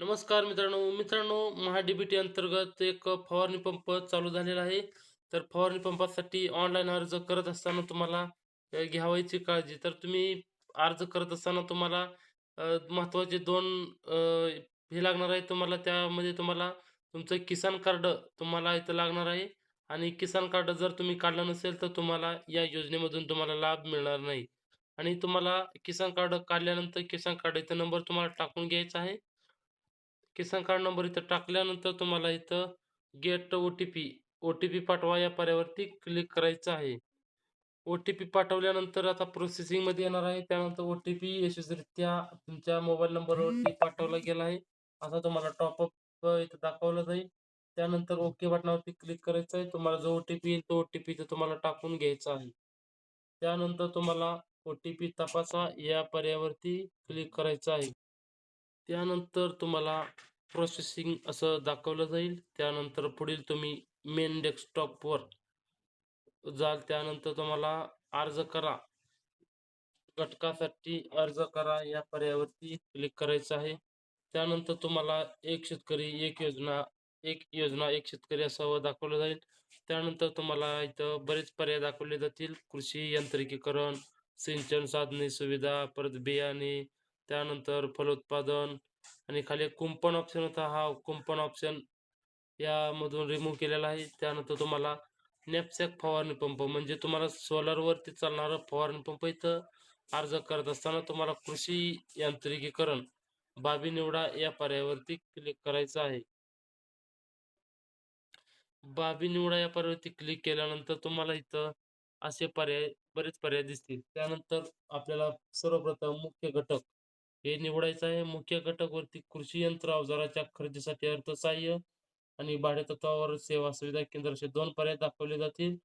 नमस्कार मित्रांनो. मित्रांनो, महा-डी-बी-टी अंतर्गत एक फवारणी पंप चालू झालेला आहे. तर फवारणी पंपासाठी ऑनलाईन अर्ज करत असताना तुम्हाला घ्यावायची काळजी. तर तुम्ही अर्ज करत असताना तुम्हाला महत्त्वाचे दोन हे लागणार आहे तुम्हाला त्यामध्ये तुम्हाला तुमचं किसान कार्ड तुम्हाला इथं लागणार आहे आणि किसान कार्ड जर तुम्ही काढलं नसेल, तर तुम्हाला या योजनेमधून तुम्हाला लाभ मिळणार नाही. आणि तुम्हाला किसान कार्ड काढल्यानंतर किसान कार्ड इथं नंबर तुम्हाला टाकून घ्यायचा आहे. किसान कार्ड नंबर इथं टाकल्यानंतर तुम्हाला इथं गेट ओ-टी-पी, ओ-टी-पी पाठवा या पर्यायावरती क्लिक करायचं आहे. ओ-टी-पी पाठवल्यानंतर आता प्रोसेसिंगमध्ये येणार आहे. त्यानंतर ओ-टी-पी यशस्वीरित्या तुमच्या मोबाईल नंबरवरती पाठवला गेला आहे. असा तुम्हाला टॉपअप इथं दाखवलं जाईल. त्यानंतर ओके बटनावरती क्लिक करायचं आहे. तुम्हाला जो ओ-टी-पी येईल तो ओ-टी-पी इथं तुम्हाला टाकून घ्यायचा आहे. त्यानंतर तुम्हाला ओ-टी-पी तपासा या पर्यायावरती क्लिक करायचं आहे. त्यानंतर तुम्हाला प्रोसेसिंग असं दाखवलं जाईल. त्यानंतर पुढील तुम्ही मेन डेस्कटॉपवर जाल. त्यानंतर तुम्हाला अर्ज करा. घटकासाठी अर्ज करा या पर्यायावरती क्लिक करायचं आहे. त्यानंतर तुम्हाला एक शेतकरी एक योजना, एक योजना एक शेतकरी असावं दाखवलं जाईल. त्यानंतर तुम्हाला इथं बरेच पर्याय दाखवले जातील. कृषी यांत्रिकीकरण, सिंचन साधने सुविधा, परत बियाणे, त्यानंतर फलोत्पादन आणि खाली कुंपण ऑप्शन होता. हा कुंपण ऑप्शन यामधून रिमूव्ह केलेला आहे. त्यानंतर तुम्हाला नॅपसॅक फवारणी पंप म्हणजे तुम्हाला सोलरवरती चालणारा फवारणी पंप इथं अर्ज करत असताना तुम्हाला कृषी यांत्रिकीकरण बाबी निवडा या पर्यायावरती क्लिक करायचं आहे. बाबी निवडा या पर्यायावरती क्लिक केल्यानंतर तुम्हाला इथं असे पर्याय बरेच पर्याय दिसतील. त्यानंतर आपल्याला सर्वप्रथम मुख्य घटक हे निवडायचं आहे. मुख्य घटकवरती कृषी यंत्र अवजाराच्या खरेदीसाठी अर्थसहाय्य आणि भाडेतत्त्वावर सेवा सुविधा केंद्र असे दोन पर्याय दाखवले जातील.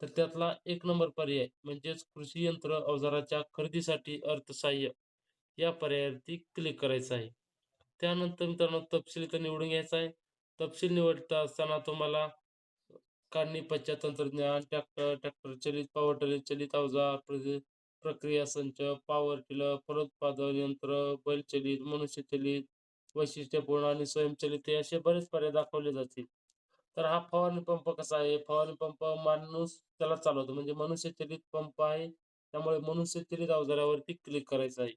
तर त्यातला एक नंबर पर्याय म्हणजेच कृषी यंत्र अवजाराच्या खरेदीसाठी अर्थसहाय्य या पर्यायावरती क्लिक करायचं आहे. त्यानंतर मित्रांनो तपशील इथं निवडून घ्यायचा आहे. तपशील निवडता असताना तुम्हाला काढणी पश्चात तंत्रज्ञान, ट्रॅक्टर, ट्रॅक्टर चलित, पॉवर टिलर चलित अवजार, प्रक्रिया संच, पॉवर टिलर, फलोत्पादन यंत्र, बैलचलित, मनुष्यचलित, वैशिष्ट्यपूर्ण आणि स्वयंचलित हे असे बरेच पर्याय दाखवले जातील. तर हा फवारणी पंप कसा आहे? फवारणी पंप माणूस त्याला चालवतो म्हणजे मनुष्यचलित पंप आहे. त्यामुळे मनुष्यचलित अवजारावरती क्लिक करायचं आहे.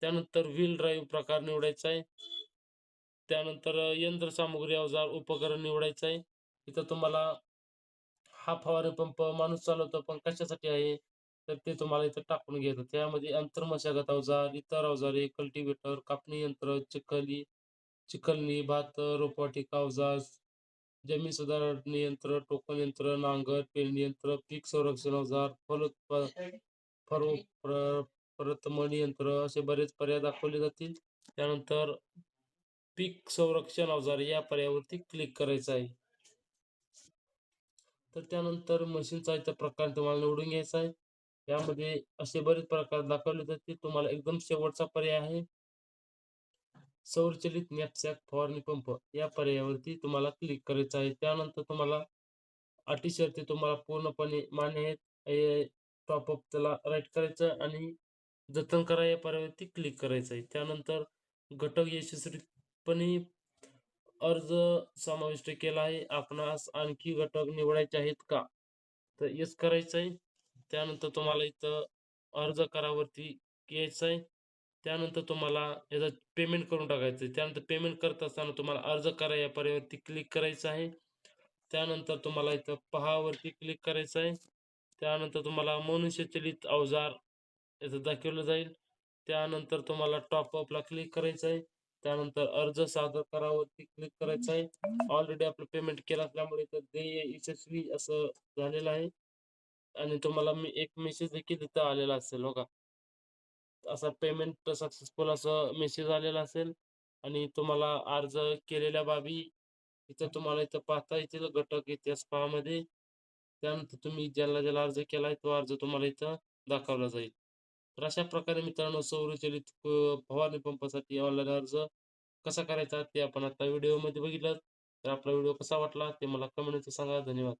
त्यानंतर व्हील ड्राईव्ह प्रकार निवडायचा आहे. त्यानंतर यंत्रसामुग्री, अवजार, उपकरण निवडायचं आहे. इथं तुम्हाला हा फवारणी पंप माणूस चालवतो, पण कशासाठी आहे? तर ते तुम्हाला इथं टाकून घ्यायचं. त्यामध्ये अंतर्मशागत अवजार, इतर अवजारे, कल्टिवेटर कापणी यंत्र, चिखली चिखलणी, भात रोपवाटिका अवजार, जमीन सुधारणी यंत्र, टोकन यंत्र, नांगर, पेरणी यंत्र, पीक संरक्षण अवजार, फलोत्पा फरो प्रतमणी यंत्र असे बरेच पर्याय दाखवले जातील. त्यानंतर पीक संरक्षण अवजार या पर्यायावरती क्लिक करायचं आहे. तर त्यानंतर मशीनचा इथं प्रकार तुम्हाला निवडून घ्यायचा आहे. यामध्ये असे बरेच प्रकार दाखवले जाते तुम्हाला एकदम शेवटचा पर्याय आहे सौरचलित नॅपसॅक फवारणी पंप या पर्यायावरती तुम्हाला क्लिक करायचं आहे. त्यानंतर तुम्हाला अटी शर्ती तुम्हाला पूर्णपणे मान्य आहेत. टॉपअप त्याला राईट करायचं आणि जतन करा या पर्यायावरती क्लिक करायचं आहे. त्यानंतर घटक यशस्वीपणे अर्ज समाविष्ट केला आहे. आपणास आणखी घटक निवडायचे आहेत का? तर येस करायचं आहे. त्यानंतर तुम्हाला इथं अर्ज करावरती यायचं आहे. त्यानंतर तुम्हाला याचं पेमेंट करून टाकायचं आहे. त्यानंतर पेमेंट करत असताना तुम्हाला अर्ज करा या पर्यावरती क्लिक करायचं आहे. त्यानंतर तुम्हाला इथं पहावरती क्लिक करायचं आहे. त्यानंतर तुम्हाला मनुष्यचलित अवजार याचं दाखवलं जाईल. त्यानंतर तुम्हाला टॉपअपला क्लिक करायचं आहे. त्यानंतर अर्ज सादर करावरती क्लिक करायचं आहे. ऑलरेडी आपलं पेमेंट केलं असल्यामुळे इथं देय यशस्वी असं झालेलं आहे. आणि तुम्हाला मी एक मेसेज देखील इथं आलेला असेल बघा. असा पेमेंट सक्सेसफुल असं मेसेज आलेला असेल आणि तुम्हाला अर्ज केलेल्या बाबी इथं तुम्हाला इथं पाहता येतील घटक इतिहास पहामध्ये. त्यानंतर तुम्ही ज्याला ज्याला अर्ज केलाय तो अर्ज तुम्हाला इथं दाखवला जाईल. तर अशा प्रकारे मित्रांनो सौरचलित फवारणी पंपासाठी ऑनलाईन अर्ज कसा करायचा ते आपण आता व्हिडिओमध्ये बघितलं. तर आपला व्हिडिओ कसा वाटला ते मला कमेंटमध्ये सांगा. धन्यवाद.